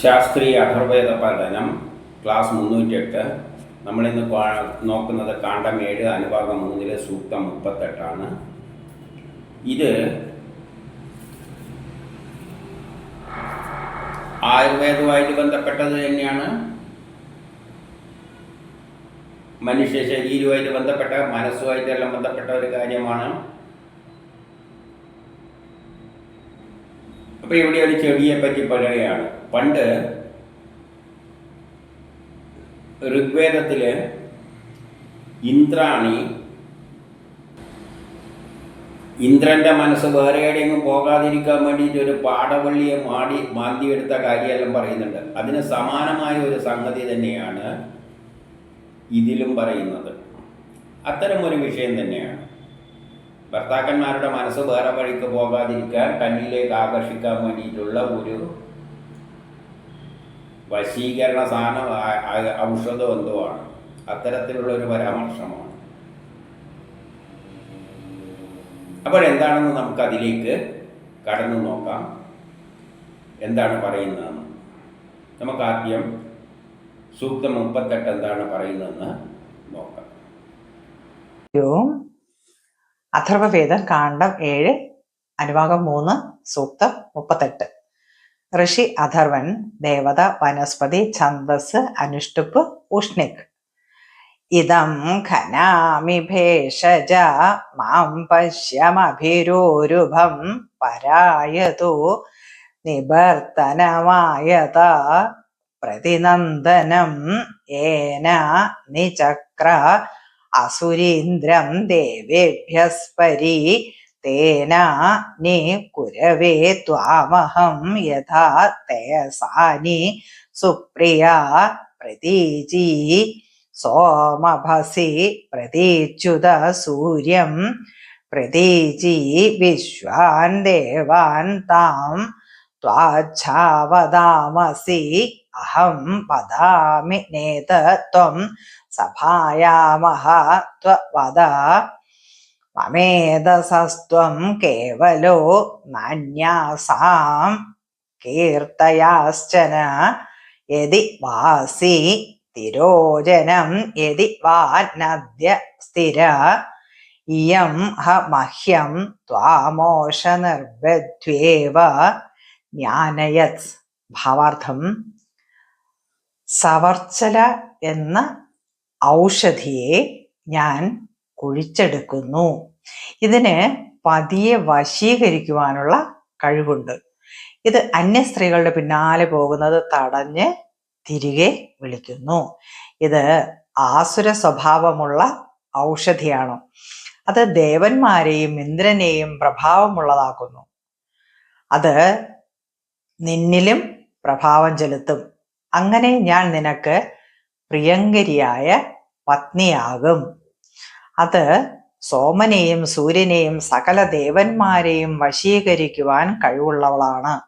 ശാസ്ത്രീയ അഥർവേദ പഠനം ക്ലാസ് മുന്നൂറ്റിയെട്ട്. നമ്മളിന്ന് നോക്കുന്നത് കാണ്ഡം ഏഴ് അനുഭാഗം മൂന്നിലെ സൂക്തം മുപ്പത്തെട്ടാണ്. ഇത് ആയുർവേദവുമായിട്ട് ബന്ധപ്പെട്ടത് തന്നെയാണ്. മനുഷ്യ ശരീരവുമായിട്ട് ബന്ധപ്പെട്ട മനസ്സുമായിട്ടെല്ലാം ബന്ധപ്പെട്ട ഒരു കാര്യമാണ്. അപ്പൊ ഇവിടെ ഒരു ചെടിയെ പറ്റി പറയുകയാണ്. പണ്ട് ഋഗ്വേദത്തിൽ ഇന്ദ്രാണി ഇന്ദ്രന്റെ മനസ്സ് വേറെ എവിടെയെങ്കിലും പോകാതിരിക്കാൻ വേണ്ടിയിട്ട് ഒരു പാടവള്ളിയെ മാടി മാന്തിയെടുത്ത കാര്യമെല്ലാം പറയുന്നുണ്ട്. അതിന് സമാനമായ ഒരു സംഗതി തന്നെയാണ് ഇതിലും പറയുന്നത്. അത്തരം ഒരു വിഷയം തന്നെയാണ്. ഭർത്താക്കന്മാരുടെ മനസ്സ് വേറെ വഴിക്ക് പോകാതിരിക്കാൻ തന്നിലേക്ക് ആകർഷിക്കാൻ വേണ്ടിയിട്ടുള്ള ഒരു വശീകരണ സാധനം ഔഷധം എന്തോ ആണ് അത്തരത്തിലുള്ള ഒരു പരാമർശമാണ്. അപ്പോഴെന്താണെന്ന് നമുക്ക് അതിലേക്ക് കടന്നു നോക്കാം. എന്താണ് പറയുന്നതെന്ന്. നമുക്ക് ആദ്യം സൂക്തം മുപ്പത്തെട്ട് എന്താണ് പറയുന്നതെന്ന് നോക്കാം. അഥർവവേദം കാണ്ഡം ഏഴ് അനുഭാഗം മൂന്ന് സൂക്തം മുപ്പത്തെട്ട്. ഋഷി അഥർവൻ ദേവത വനസ്പതി ഛന്ദസ് അനുഷ്ടുപ്പ് ഉഷ്ണിക്. ഇതം ഖനാമി ഭേഷജ മാം പശ്യമഭിരോരുഭം പരായതു നിബർത്തനമായത പ്രതിനന്ദനം ഏന നിചക്ര അസുരീന്ദ്രം ദേവേഭ്യസ്പരി തേന നി കുരവേ ത്വാമഹം യഥാ തേസാനി സുപ്രിയ പ്രതീജി സോമഭസി പ്രതീച്യുത സൂര്യം പ്രതീജി വിശ്വാൻ ദേവാൻ താം ത്വാച്ഛാവതാമസി അഹം വദാമി നേതത്വം സഭായാമഹ ത്വവദ. മമേധസസ്ത്വം കേവലോ നാന്യാസാം കീർത്തയാശ്ചന. യതി വാസി തിരോജനം യതി വാ നദ്യ സ്ഥിര. ഇയം ഹ മഹ്യം ത്വാമോഷ നിർവധ്വേവ ജ്ഞാനയത് ഭാവാർത്ഥം സവർച്ചല എന്ന ഔഷധിയെ ഞാൻ കുഴിച്ചെടുക്കുന്നു. ഇതിന് പതിയെ വശീകരിക്കുവാനുള്ള കഴിവുണ്ട്. ഇത് അന്യ സ്ത്രീകളുടെ പിന്നാലെ പോകുന്നത് തടഞ്ഞ് തിരികെ വിളിക്കുന്നു. ഇത് ആസുര സ്വഭാവമുള്ള ഔഷധിയാണ്. അത് ദേവന്മാരെയും ഇന്ദ്രനെയും പ്രഭാവമുള്ളതാക്കുന്നു. അത് നിന്നിലും പ്രഭാവം ചെലുത്തും. അങ്ങനെ ഞാൻ നിനക്ക് പ്രിയങ്കരിയായ പത്നിയാകും. അത് സോമനെയും സൂര്യനെയും സകല ദേവന്മാരെയും വശീകരിക്കുവാൻ കഴിവുള്ളവളാണ്.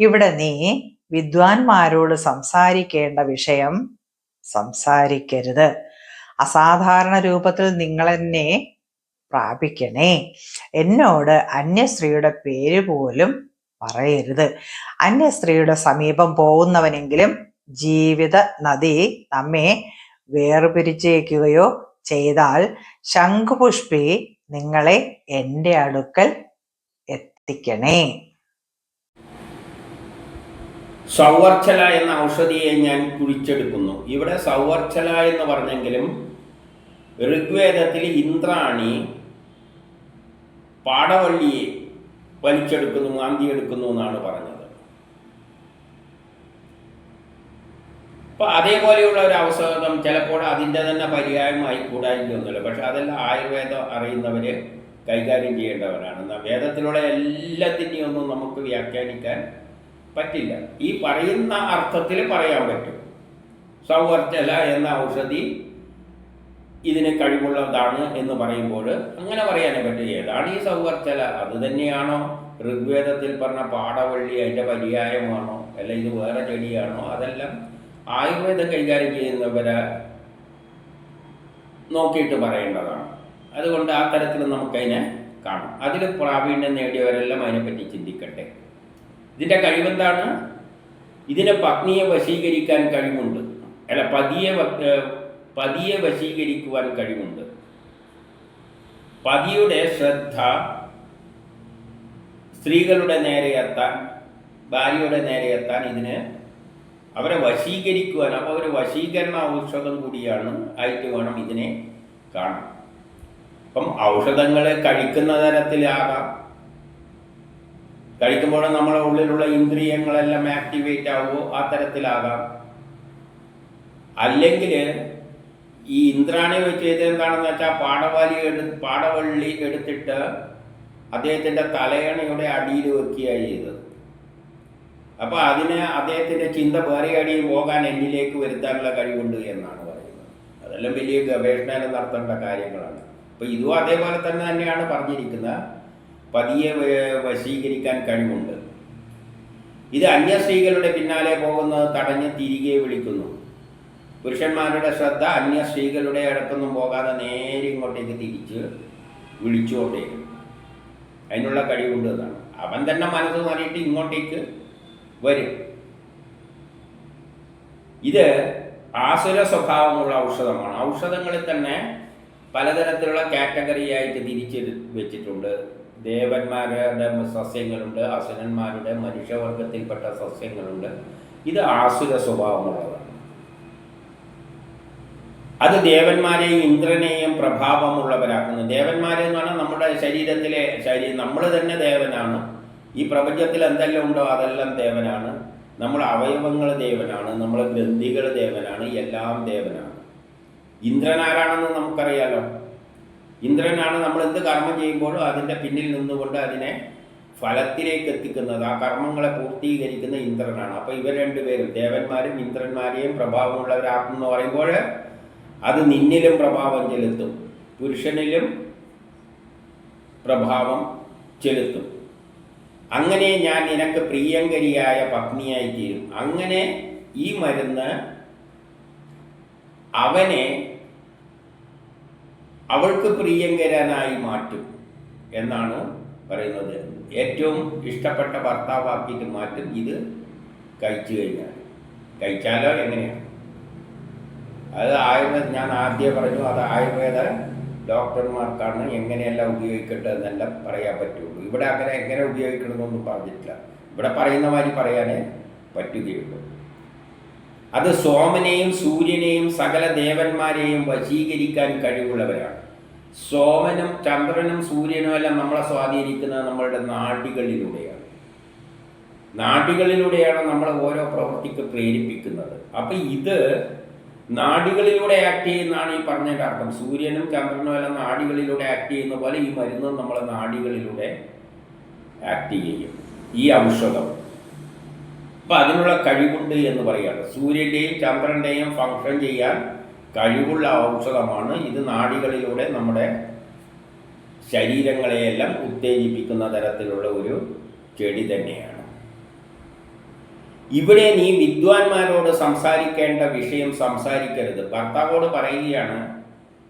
ഇവിടെ നീ വിദ്വാൻമാരോട് സംസാരിക്കേണ്ട വിഷയം സംസാരിക്കരുത്. അസാധാരണ രൂപത്തിൽ നിങ്ങളെന്നെ പ്രാപിക്കണേ. എന്നോട് അന്യസ്ത്രീയുടെ പേര് പോലും പറയരുത്. അന്യസ്ത്രീയുടെ സമീപം പോകുന്നവനെങ്കിലും ജീവിത നദി നമ്മെ വേർപിരിച്ചേക്കുകയോ ചെയ്താൽ ശംഖുപുഷ്പി നിങ്ങളെ എന്റെ അടുക്കൽ എത്തിക്കണേ. സൗവർച്ചല എന്ന ഔഷധിയെ ഞാൻ കുഴിച്ചെടുക്കുന്നു. ഇവിടെ സൗവർച്ചല എന്ന് പറഞ്ഞെങ്കിലും ഋഗ്വേദത്തിൽ ഇന്ദ്രാണി പാടവള്ളിയെ വലിച്ചെടുക്കുന്നു മാന്തിയെടുക്കുന്നു എന്നാണ് പറഞ്ഞത്. അപ്പൊ അതേപോലെയുള്ള ഒരു അവസരം ചിലപ്പോൾ അതിന്റെ തന്നെ പര്യായമായി കൂടായിക്കൊന്നുമില്ല പക്ഷെ അതെല്ലാം ആയുർവേദം അറിയുന്നവര് കൈകാര്യം ചെയ്യേണ്ടവരാണ്. എന്നാൽ വേദത്തിലുള്ള എല്ലാത്തിന്റെയും ഒന്നും നമുക്ക് വ്യാഖ്യാനിക്കാൻ പറ്റില്ല. ഈ പറയുന്ന അർത്ഥത്തിൽ പറയാൻ പറ്റും. സൗവർച്ചല എന്ന ഔഷധി ഇതിന് കഴിവുള്ളതാണ് എന്ന് പറയുമ്പോൾ അങ്ങനെ പറയാനേ പറ്റും. ഏതാണ് ഈ സൗവർച്ചല അത് തന്നെയാണോ? ഋഗ്വേദത്തിൽ പറഞ്ഞ പാടവള്ളി അതിന്റെ പര്യായമാണോ? അല്ല ഇത് വേറെ ചെടിയാണോ? അതെല്ലാം ആയുർവേദം കൈകാര്യം ചെയ്യുന്നവരെ നോക്കിയിട്ട് പറയേണ്ടതാണ്. അതുകൊണ്ട് ആ തരത്തിൽ നമുക്കതിനെ കാണാം. അതിൽ പ്രാവീണ്യം നേടിയവരെല്ലാം അതിനെപ്പറ്റി ചിന്തിക്കട്ടെ. ഇതിന്റെ കഴിവെന്താണ്? ഇതിനെ പത്നിയെ വശീകരിക്കാൻ കഴിവുണ്ട്. അല്ല പതിയെ പതിയെ വശീകരിക്കുവാൻ കഴിവുണ്ട്. പതിയുടെ ശ്രദ്ധ സ്ത്രീകളുടെ നേരെ എത്താൻ ഭാര്യയുടെ നേരെ എത്താൻ ഇതിന് അവരെ വശീകരിക്കുവാൻ അപ്പോൾ ഒരു വശീകരണ ഔഷധം കൂടിയാണ് ആയിട്ട് വേണം ഇതിനെ കാണാൻ. അപ്പം ഔഷധങ്ങളെ കഴിക്കുന്ന തരത്തിലാകാം. കഴിക്കുമ്പോൾ നമ്മുടെ ഉള്ളിലുള്ള ഇന്ദ്രിയങ്ങളെല്ലാം ആക്ടിവേറ്റ് ആവുമോ? ആ തരത്തിലാകാം. അല്ലെങ്കിൽ ഈ ഇന്ദ്രാണി വെച്ച് എന്താണെന്ന് വെച്ചാൽ പാടവാലി എടു പാടവള്ളി എടുത്തിട്ട് അദ്ദേഹത്തിന്റെ തലയണയുടെ അടിയിൽ വെക്കുകയാണ് ചെയ്തത്. അപ്പോൾ അതിന് അദ്ദേഹത്തിന്റെ ചിന്ത വേറെ അടിയും പോകാൻ എന്നിലേക്ക് വരുത്താനുള്ള കഴിവുണ്ട് എന്നാണ് പറയുന്നത്. അതെല്ലാം വലിയ ഗവേഷണം നടത്തേണ്ട കാര്യങ്ങളാണ്. അപ്പോൾ ഇതും അതേപോലെ തന്നെ തന്നെയാണ് പറഞ്ഞിരിക്കുന്നത്. പതിയെ വശീകരിക്കാൻ കഴിവുണ്ട്. ഇത് അന്യ സ്ത്രീകളുടെ പിന്നാലെ പോകുന്നത് തടഞ്ഞ് തിരികെ വിളിക്കുന്നു. പുരുഷന്മാരുടെ ശ്രദ്ധ അന്യ സ്ത്രീകളുടെ അടുത്തൊന്നും പോകാതെ നേരെ ഇങ്ങോട്ടേക്ക് തിരിച്ച് വിളിച്ചുകൊണ്ടേക്കും അതിനുള്ള കഴിവുണ്ട് എന്നാണ്. അവൻ തന്നെ മനസ്സ് മാറിയിട്ട് ഇങ്ങോട്ടേക്ക് വരും. ഇത് ആസുര സ്വഭാവമുള്ള ഔഷധമാണ്. ഔഷധങ്ങളിൽ തന്നെ പലതരത്തിലുള്ള കാറ്റഗറി ആയിട്ട് തിരിച്ച് വെച്ചിട്ടുണ്ട്. ദേവന്മാരുടെ സസ്യങ്ങളുണ്ട് അസുരന്മാരുടെ മനുഷ്യവർഗത്തിൽപ്പെട്ട സസ്യങ്ങളുണ്ട്. ഇത് ആസുര സ്വഭാവമുള്ളതാണ്. അത് ദേവന്മാരെയും ഇന്ദ്രനെയും പ്രഭാവമുള്ളവരാക്കുന്നു. ദേവന്മാരെന്ന് പറഞ്ഞാൽ നമ്മുടെ ശരീരത്തിലെ ശരീരം നമ്മൾ തന്നെ ദേവനാണ്. ഈ പ്രപഞ്ചത്തിൽ എന്തെല്ലാം ഉണ്ടോ അതെല്ലാം ദേവനാണ്. നമ്മുടെ അവയവങ്ങൾ ദേവനാണ്. നമ്മുടെ ഗ്രന്ഥികൾ ദേവനാണ്. എല്ലാം ദേവനാണ്. ഇന്ദ്രൻ ആരാണെന്ന് നമുക്കറിയാലോ? ഇന്ദ്രനാണ് നമ്മൾ എന്ത് കർമ്മം ചെയ്യുമ്പോഴും അതിന്റെ പിന്നിൽ നിന്നുകൊണ്ട് അതിനെ ഫലത്തിലേക്ക് എത്തിക്കുന്നത്. ആ കർമ്മങ്ങളെ പൂർത്തീകരിക്കുന്ന ഇന്ദ്രനാണ്. അപ്പോൾ ഇവർ രണ്ടുപേരും ദേവന്മാരും ഇന്ദ്രന്മാരെയും പ്രഭാവമുള്ളവരാക്കും എന്ന് പറയുമ്പോൾ അത് നിന്നിലും പ്രഭാവം ചെലുത്തും. പുരുഷനിലും പ്രഭാവം ചെലുത്തും. അങ്ങനെ ഞാൻ നിനക്ക് പ്രിയങ്കരിയായ പത്നിയായി തീരും അങ്ങനെ ഈ മരുന്ന് അവനെ അവൾക്ക് പ്രിയങ്കരനായി മാറ്റും എന്നാണ് പറയുന്നത്. ഏറ്റവും ഇഷ്ടപ്പെട്ട ഭർത്താവാക്കിയിട്ട് മാറ്റും. ഇത് കഴിച്ചു കഴിഞ്ഞാൽ. കഴിച്ചാലോ എങ്ങനെയാണ് അത് ആയുർവേദ ഞാൻ ആദ്യം പറഞ്ഞു അത് ആയുർവേദ ഡോക്ടർമാർക്കാണ് എങ്ങനെയെല്ലാം ഉപയോഗിക്കേണ്ടതെന്നെല്ലാം പറയാൻ പറ്റുള്ളൂ. ഇവിടെ അങ്ങനെ എങ്ങനെ ഉപയോഗിക്കണമെന്നൊന്നും പറഞ്ഞിട്ടില്ല. ഇവിടെ പറയുന്ന മാതിരി പറയാനേ പറ്റുകയുള്ളൂ. അത് സോമനെയും സൂര്യനെയും സകല ദേവന്മാരെയും വശീകരിക്കാൻ കഴിവുള്ളവരാണ്. സോമനും ചന്ദ്രനും സൂര്യനും എല്ലാം നമ്മളെ സ്വാധീനിക്കുന്നത് നമ്മളുടെ നാടികളിലൂടെയാണ്. നാടികളിലൂടെയാണ് നമ്മളെ ഓരോ പ്രവൃത്തിക്ക് പ്രേരിപ്പിക്കുന്നത്. അപ്പം ഇത് നാഡികളിലൂടെ ആക്ട് ചെയ്യുന്നതാണ് ഈ പറഞ്ഞതിന്റെ അർത്ഥം സൂര്യനും ചന്ദ്രനും എല്ലാം നാടികളിലൂടെ ആക്ട് ചെയ്യുന്ന പോലെ ഈ മരുന്നും നമ്മളെ നാടികളിലൂടെ ആക്ട് ചെയ്യും. ഈ ഔഷധം. അപ്പം അതിനുള്ള കഴിവുണ്ട് എന്ന് പറയുകയാണ്. സൂര്യന്റെയും ചന്ദ്രന്റെയും ഫങ്ഷൻ ചെയ്യാൻ കഴിവുള്ള ഔഷധമാണ് ഇത് നാടികളിലൂടെ നമ്മുടെ ശരീരങ്ങളെയെല്ലാം ഉത്തേജിപ്പിക്കുന്ന തരത്തിലുള്ള ഒരു ചെടി തന്നെയാണ്. ഇവിടെ നീ വിദ്വാൻമാരോട് സംസാരിക്കേണ്ട വിഷയം സംസാരിക്കരുത്. ഭർത്താവോട് പറയുകയാണ്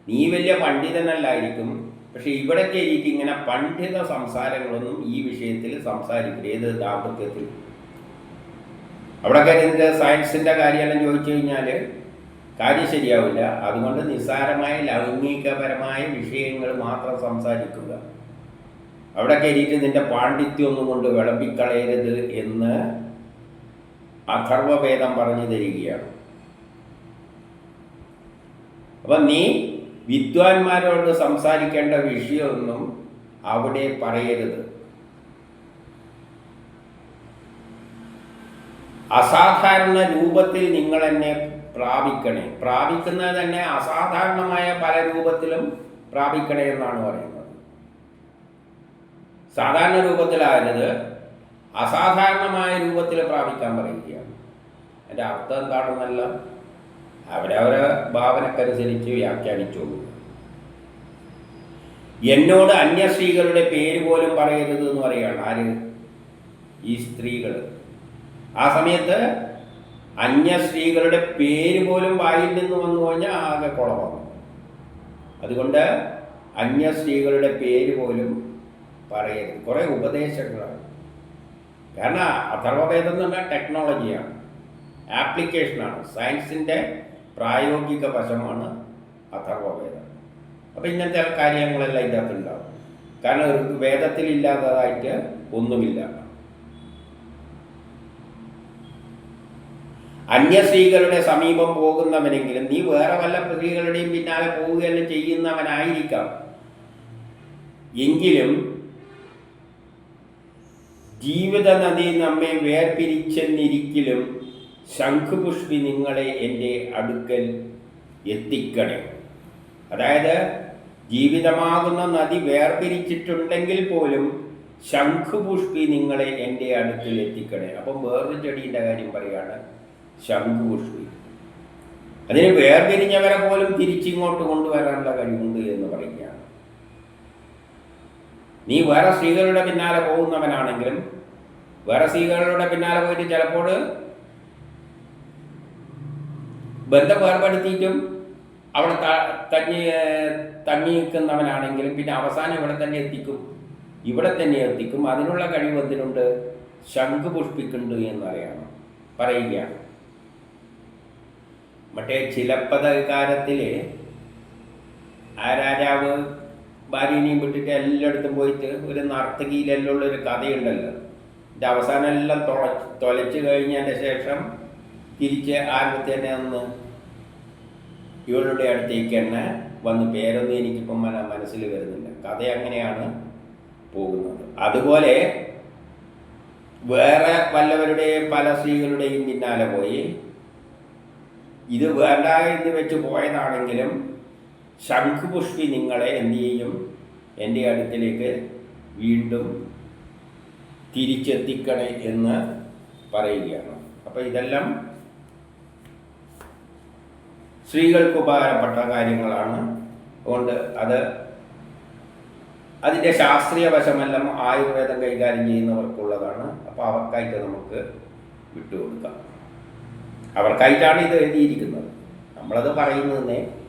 നീ വലിയ പണ്ഡിതനല്ലായിരിക്കും പക്ഷെ ഇവിടെ കയറിയിട്ട് ഇങ്ങനെ പണ്ഡിത സംസാരങ്ങളൊന്നും ഈ വിഷയത്തിൽ സംസാരിക്കരുത് ഏത് ദാമ്പത്യത്തിൽ? അവിടെ കരുതിന്റെ സയൻസിന്റെ കാര്യമെല്ലാം ചോദിച്ചു കഴിഞ്ഞാൽ കാര്യം ശരിയാവില്ല. അതുകൊണ്ട് നിസ്സാരമായ ലൗംഗികപരമായ വിഷയങ്ങൾ മാത്രം സംസാരിക്കുക. അവിടെ കയറിയിട്ട് നിന്റെ പാണ്ഡിത്യം ഒന്നും കൊണ്ട് വിളമ്പിക്കളയരുത് എന്ന് അഥർവവേദം പറഞ്ഞു തരികയാണ്. അപ്പം നീ വിദ്വാൻമാരോട് സംസാരിക്കേണ്ട വിഷയമൊന്നും അവിടെ പറയരുത്. അസാധാരണ രൂപത്തിൽ നിങ്ങൾ എന്നെ പ്രാപിക്കണേ. പ്രാപിക്കുന്നത് തന്നെ അസാധാരണമായ പല രൂപത്തിലും പ്രാപിക്കണേ എന്നാണ് പറയുന്നത്. സാധാരണ രൂപത്തിലാകരുത്. അസാധാരണമായ രൂപത്തിൽ പ്രാപിക്കാൻ പറയുകയാണ്. എന്റെ അർത്ഥം എന്താണെന്നല്ല അവരവരെ ഭാവനക്കനുസരിച്ച് വ്യാഖ്യാനിച്ചോളൂ. എന്നോട് അന്യ സ്ത്രീകളുടെ പേര് പോലും പറയരുത് എന്ന് പറയുകയാണ് ആര്? ഈ സ്ത്രീകൾ ആ സമയത്ത് അന്യ സ്ത്രീകളുടെ പേര് പോലും വായിൽ നിന്ന് വന്നു കഴിഞ്ഞാൽ ആകെ കുളമാണ് അതുകൊണ്ട് അന്യ സ്ത്രീകളുടെ പേര് പോലും പറയരുത്. കുറേ ഉപദേശങ്ങളാണ്. കാരണം അഥർവവേദം എന്ന് പറഞ്ഞാൽ ടെക്നോളജിയാണ് ആപ്ലിക്കേഷനാണ് സയൻസിന്റെ പ്രായോഗിക വശമാണ് അഥർവവേദം. അപ്പം ഇങ്ങനത്തെ കാര്യങ്ങളെല്ലാം ഇതിനകത്ത് ഉണ്ടാവും കാരണം ഒരു വേദത്തിൽ ഇല്ലാത്തതായിട്ട് ഒന്നുമില്ല. അന്യസ്ത്രീകളുടെ സമീപം പോകുന്നവനെങ്കിലും നീ വേറെ വല്ല സ്ത്രീകളുടെയും പിന്നാലെ പോവുകയല്ല ചെയ്യുന്നവനായിരിക്കാം. എങ്കിലും ജീവിത നദി നമ്മെ വേർപിരിച്ചെന്നിരിക്കലും ശംഖുപുഷ്പി നിങ്ങളെ എന്റെ അടുക്കൽ എത്തിക്കണേ. അതായത് ജീവിതമാകുന്ന നദി വേർപിരിച്ചിട്ടുണ്ടെങ്കിൽ പോലും ശംഖുപുഷ്പി നിങ്ങളെ എന്റെ അടുക്കൽ എത്തിക്കണേ. അപ്പം വേറൊരു ചെടീന്റെ കാര്യം പറയുകയാണ് ശംഖുപുഷ്പി. അതിന് വേർപിരിഞ്ഞവരെ പോലും തിരിച്ചിങ്ങോട്ട് കൊണ്ടുവരാനുള്ള കഴിവുണ്ട് എന്ന് പറയുകയാണ്. നീ വേറെ സ്ത്രീകളുടെ പിന്നാലെ പോകുന്നവനാണെങ്കിലും വേറെ സ്ത്രീകളുടെ പിന്നാലെ പോയിട്ട് ചിലപ്പോൾ ബന്ധം വേർപെടുത്തിയിട്ടും അവിടെ തങ്ങി തങ്ങി നിൽക്കുന്നവനാണെങ്കിലും പിന്നെ അവസാനം ഇവിടെ തന്നെ എത്തിക്കും. ഇവിടെ തന്നെ എത്തിക്കും. അതിനുള്ള കഴിവ് എന്തിനുണ്ട്? ശംഖ് പുഷ്പിക്കുന്നുണ്ട് എന്നറിയണം പറയുകയാണ്. മറ്റേ ചിലപ്പതകാരത്തിൽ ആ രാജാവ് ഭാര്യനെയും വിട്ടിട്ട് എല്ലായിടത്തും പോയിട്ട് ഒരു നർത്തകിയിലെല്ലാം ഒരു കഥയുണ്ടല്ലോ. എന്റെ അവസാനം എല്ലാം തുളച്ച് തുലച്ച് കഴിഞ്ഞതിന്റെ ശേഷം തിരിച്ച് ആരുടെ തന്നെ ഒന്ന് ഇവളുടെ അടുത്തേക്ക് തന്നെ വന്ന് പേരൊന്നും എനിക്കിപ്പം മന മനസ്സിൽ വരുന്നില്ല കഥ അങ്ങനെയാണ് പോകുന്നത്? അതുപോലെ വേറെ വല്ലവരുടെയും പല സ്ത്രീകളുടെയും പിന്നാലെ പോയി. ഇത് വേണ്ട എന്ന് വെച്ച് പോയതാണെങ്കിലും ശംഖുപുഷ്പി നിങ്ങളെ എന്ത് എന്റെ അടുത്തിലേക്ക് വീണ്ടും തിരിച്ചെത്തിക്കണേ എന്ന് പറയുകയാണ്. അപ്പോൾ ഇതെല്ലാം സ്ത്രീകൾക്ക് ഉപകാരപ്പെട്ട കാര്യങ്ങളാണ്. അതുകൊണ്ട് അത് അതിന്റെ ശാസ്ത്രീയ വശമെല്ലാം ആയുർവേദം കൈകാര്യം ചെയ്യുന്നവർക്കുള്ളതാണ്. അപ്പോൾ അവർക്കായിട്ട് നമുക്ക് വിട്ടുകൊടുക്കാം. അവർക്കായിട്ടാണ് ഇത് എഴുതിയിരിക്കുന്നത്. നമ്മളത് പറയുന്നതിനെ